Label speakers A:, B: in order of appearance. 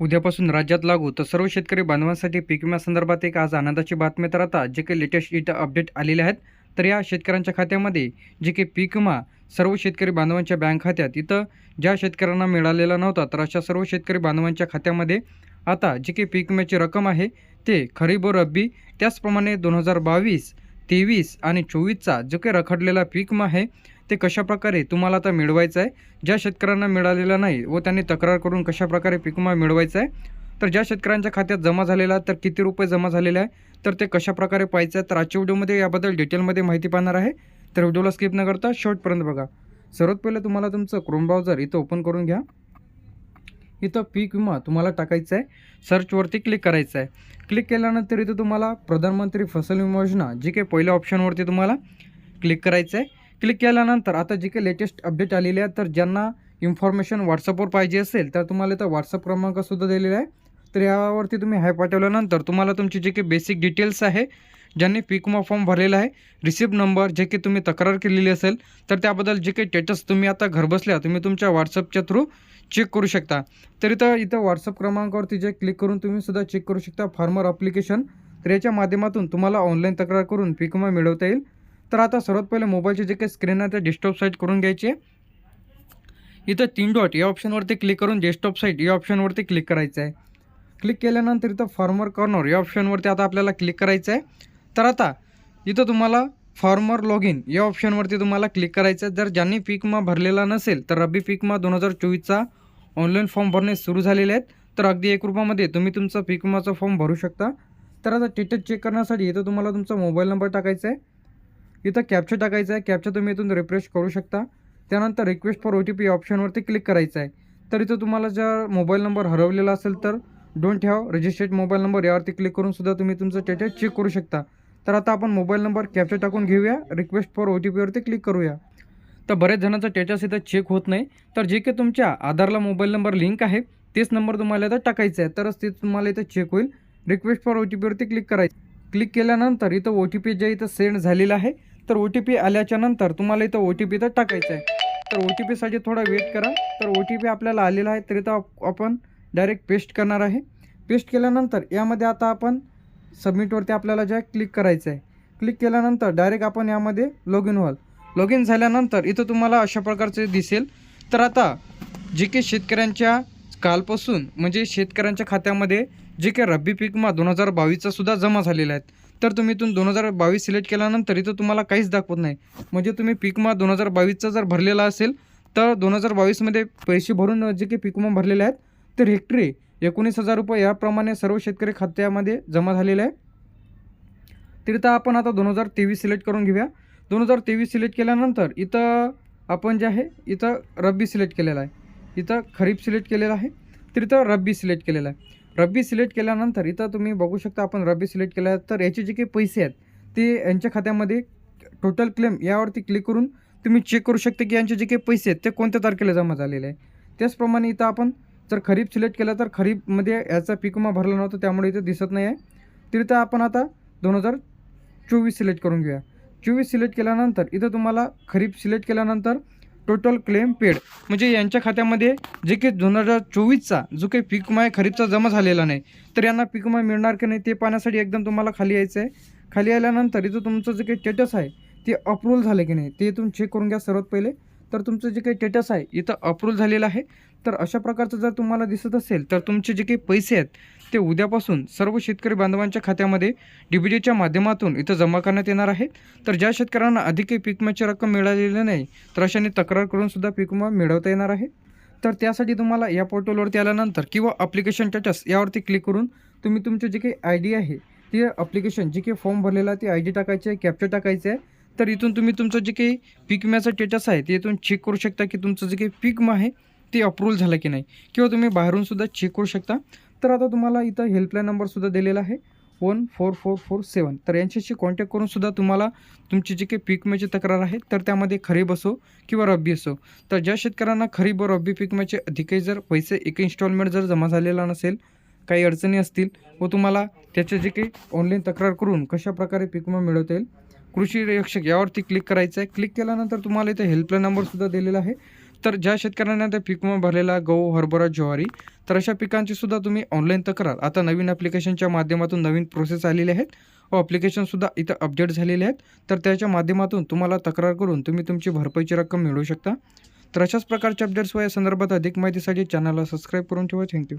A: उद्यापासून राज्यात लागू तर सर्व शेतकरी बांधवांसाठी पीक विम्यासंदर्भात एक आज आनंदाची बातमी तर आता जे काही लेटेस्ट इथं अपडेट आलेले आहेत. तर या शेतकऱ्यांच्या खात्यामध्ये जे काही पीक विमा सर्व शेतकरी बांधवांच्या बँक खात्यात इथं ज्या शेतकऱ्यांना मिळालेला नव्हता तर अशा सर्व शेतकरी बांधवांच्या खात्यामध्ये आता जे काही पीक विम्याची रक्कम आहे ते खरीप व रब्बी त्याचप्रमाणे दोन हजार बावीस तेवीस आणि चोवीसचा जो काही रखडलेला पीक विमा आहे ते कशाप्रकारे तुम्हाला आता मिळवायचं आहे? ज्या शेतकऱ्यांना मिळालेला नाही व त्यांनी तक्रार करून कशाप्रकारे पीक विमा मिळवायचा आहे? तर ज्या शेतकऱ्यांच्या खात्यात जमा झालेला तर किती रुपये जमा झालेले आहे? तर ते कशाप्रकारे पाहायचं आहे? तर आजच्या व्हिडिओमध्ये याबद्दल डिटेलमध्ये माहिती पाहणार आहे. तर व्हिडिओला स्किप न करता शॉर्टपर्यंत बघा. सर्वात पहिले तुम्हाला तुमचं क्रोम ब्राउझर इथं ओपन करून घ्या. इथं पीक विमा तुम्हाला टाकायचं आहे. सर्चवरती क्लिक करायचं आहे. क्लिक केल्यानंतर इथं तुम्हाला प्रधानमंत्री फसल विमा योजना जी काही पहिल्या ऑप्शनवरती तुम्हाला क्लिक करायचं आहे. क्लिक केल्यानंतर आता जे काही लेटेस्ट अपडेट आलेले आहे तर ज्यांना इन्फॉर्मेशन व्हॉट्सअपवर पाहिजे असेल तर तुम्हाला इथं व्हॉट्सअप क्रमांकसुद्धा दिलेला आहे. तर यावरती तुम्ही हाय पाठवल्यानंतर तुम्हाला तुमची जे काही बेसिक डिटेल्स आहे ज्यांनी पिकमा फॉर्म भरलेला आहे रिसिप्ट नंबर जे काही तुम्ही तक्रार केलेली असेल तर त्याबद्दल जे काही स्टेटस तुम्ही आता घरबसल्या तुम्ही तुमच्या व्हॉट्सअपच्या थ्रू चेक करू शकता. तर इथं इथं व्हॉट्सअप क्रमांकावरती जे क्लिक करून तुम्ही सुद्धा चेक करू शकता फार्मर अप्लिकेशन तर याच्या माध्यमातून तुम्हाला ऑनलाईन तक्रार करून पिकमा मिळवता येईल. तर आता सर्वात पहिले मोबाईलचे जे काही स्क्रीन आहे ते डेस्कटॉप साईट करून घ्यायची. आहे इथं तीन डॉट या ऑप्शनवरती क्लिक करून डेस्कटॉप साईट या ऑप्शनवरती क्लिक करायचं आहे क्लिक केल्यानंतर इथं फॉर्मर कॉर्नर या ऑप्शनवरती आता आपल्याला क्लिक करायचं आहे तर आता इथं तुम्हाला फॉर्मर लॉग इन या ऑप्शनवरती तुम्हाला क्लिक करायचं आहे जर ज्यांनी पीकमा भरलेला नसेल तर रब्बी पीकमा दोन हजार चोवीसचा ऑनलाईन फॉर्म भरणे सुरू झालेले आहेत. तर अगदी एक रुपयामध्ये तुम्ही तुमचा पीकमाचा फॉर्म भरू शकता. तर आता स्टेटस चेक करण्यासाठी इथं तुम्हाला तुमचा मोबाईल नंबर टाकायचा आहे इथं कॅप्चा टाकायचा आहे. कॅप्चा तुम्ही इथून रिफ्रेश करू शकता. त्यानंतर request for O T P ऑप्शनवरती click करायचं आहे. तर इथं तुम्हाला जर मोबाईल नंबर हरवलेला असेल तर don't have registered mobile number यावरती क्लिक करून सुद्धा तुम्ही तुमचं स्टेटस चेक करू शकता. तर आता आपण मोबाईल नंबर कॅप्चा टाकून घेऊया. रिक्वेस्ट फॉर ओ टी पीवरती क्लिक करूया. तर बऱ्याच जणांचा स्टेटस इथं चेक होत नाही. तर जे काही तुमच्या आधारला मोबाईल नंबर लिंक आहे तेच नंबर तुम्हाला इथं टाकायचा आहे. तरच ते तुम्हाला इथं चेक होईल. रिक्वेस्ट फॉर ओ टी पीवरती क्लिक करायचं. क्लिक केल्यानंतर इथं ओ टी पी जे इथं सेंड झालेलं आहे तर ओ टी पी आल्याच्यानंतर तुम्हाला इथं ओ टी पी तर टाकायचं आहे. तर ओ टी पीसाठी थोडा वेट करा. तर ओ टी पी आपल्याला आलेला आहे तर इथं आपण डायरेक्ट पेस्ट करणार आहे. पेस्ट केल्यानंतर यामध्ये आता आपण सबमिटवरती आपल्याला जे क्लिक करायचं आहे क्लिक केल्यानंतर डायरेक्ट आपण यामध्ये लॉग इन व्हाल. लॉग इन झाल्यानंतर इथं तुम्हाला अशा प्रकारचे दिसेल. तर आता जे की शेतकऱ्यांच्या कालपासून म्हणजे शेतकऱ्यांच्या खात्यामध्ये जे काही रब्बी पीक मा दोन हजार बावीसचा सुद्धा जमा झालेला आहे तर तुम्ही इथून दोन हजार बावीस सिलेक्ट केल्यानंतर इथं तुम्हाला काहीच दाखवत नाही. म्हणजे तुम्ही पीकमा दोन हजार बावीसचा जर भरलेला असेल तर दोन हजार बावीसमध्ये पैसे भरून जे काही पीकमा भरलेले आहेत तर हेक्टरी एकोणीस हजार रुपये याप्रमाणे सर्व शेतकरी खात्यामध्ये जमा झालेले आहे. तर आपण आता दोन हजार तेवीस सिलेक्ट करून घेऊया. दोन हजार तेवीस सिलेक्ट केल्यानंतर इथं आपण जे आहे इथं रब्बी सिलेक्ट केलेला आहे. इथं खरीप सिलेक्ट केलेला आहे. तर इथं रब्बी सिलेक्ट केलेला आहे. रब्बी सिलेक्ट केल्यानंतर इथं तुम्ही बघू शकता आपण रब्बी सिलेक्ट केला तर याचे जे काही पैसे आहेत ते यांच्या खात्यामध्ये टोटल क्लेम यावरती क्लिक करून तुम्ही चेक करू शकता की यांचे जे काही पैसे आहेत ते कोणत्या तारखेला जमा झालेले आहे. त्याचप्रमाणे इथं आपण जर खरीप सिलेक्ट केलं तर खरीपमध्ये याचा पीक विमा भरला नव्हता त्यामुळे इथं दिसत नाही आहे. तर इथं आपण आता दोन हजार चोवीस सिलेक्ट करून घेऊया. चोवीस सिलेक्ट केल्यानंतर इथं तुम्हाला खरीप सिलेक्ट केल्यानंतर टोटल क्लेम पेड म्हणजे यांच्या खात्यामध्ये जे काही दोन हजार चोवीसचा जो काही पीक माय खरीपचा जमा झालेला नाही तर यांना पीक मिळणार की नाही ते पाहण्यासाठी एकदम तुम्हाला खाली यायचं आहे खाली आल्यानंतर इथं तुमचं जे काही स्टेटस आहे ते अप्रूव्हल झालं की नाही ते तुम्ही चेक करून घ्या सर्वात पहिले. तर तुमचं जे काही स्टेटस आहे इथं अप्रूव्हल झालेलं आहे. तर अशा प्रकारचं जर तुम्हाला दिसत असेल तर तुमचे जे काही पैसे आहेत ते उद्यापासून सर्व शेतकरी बांधवांच्या खात्यामध्ये डी बी डीच्या माध्यमातून इथं जमा करण्यात येणार आहे तर ज्या शेतकऱ्यांना अधिक काही पीक विम्याची रक्कम मिळालेली नाही तर अशाने तक्रार करूनसुद्धा पीक विमा मिळवता येणार आहे. तर त्यासाठी तुम्हाला या पोर्टलवरती आल्यानंतर किंवा अप्लिकेशन स्टेटस यावरती क्लिक करून तुम्ही तुमचे जे काही आय डी आहे ते अप्लिकेशन जे काही फॉर्म भरलेला आहे ते आय डी टाकायचे आहे कॅप्चर टाकायचं आहे. तर इथून तुम्ही तुमचं जे काही पीक विम्याचं स्टेटस आहे ते इथून चेक करू शकता की तुमचं जे काही पीक विमा आहे ते अप्रूव्हल झालं की नाही? किंवा तुम्ही बाहेरूनसुद्धा चेक करू शकता. तर आता तुम्हाला इथं हेल्पलाईन नंबरसुद्धा दिलेला आहे. One four four four seven तर यांच्याशी कॉन्टॅक्ट करूनसुद्धा तुम्हाला तुमची जी काही पीक विम्याची तक्रार आहे तर त्यामध्ये खरीप असो किंवा रब्बी असो. तर ज्या शेतकऱ्यांना खरीप व रब्बी पीक विम्याचे अधिकही जर पैसे एक इन्स्टॉलमेंट जर जमा झालेला नसेल काही अडचणी असतील व तुम्हाला त्याचे जे काही ऑनलाईन तक्रार करून कशाप्रकारे पीक विमा मिळवता येईल कृषी रक्षक यावरती क्लिक करायचं आहे क्लिक केल्यानंतर तुम्हाला इथे हेल्पलाईन नंबरसुद्धा दिलेला आहे. तर ज्या शेतकऱ्यांना त्या पीक विमा भरलेला गहू हरभरा ज्वारी तर अशा पिकांची सुद्धा तुम्ही ऑनलाईन तक्रार. आता नवीन ॲप्लिकेशनच्या माध्यमातून नवीन प्रोसेस आलेले आहेत. हो, व ॲप्लिकेशनसुद्धा इथं अपडेट झालेले आहेत. तर त्याच्या माध्यमातून तुम्हाला तक्रार करून तुम्ही तुमची भरपाईची रक्कम मिळवू शकता. तर अशाच प्रकारच्या अपडेट्स व या संदर्भात अधिक माहितीसाठी चॅनलला सबस्क्राईब करून ठेवा. थँक्यू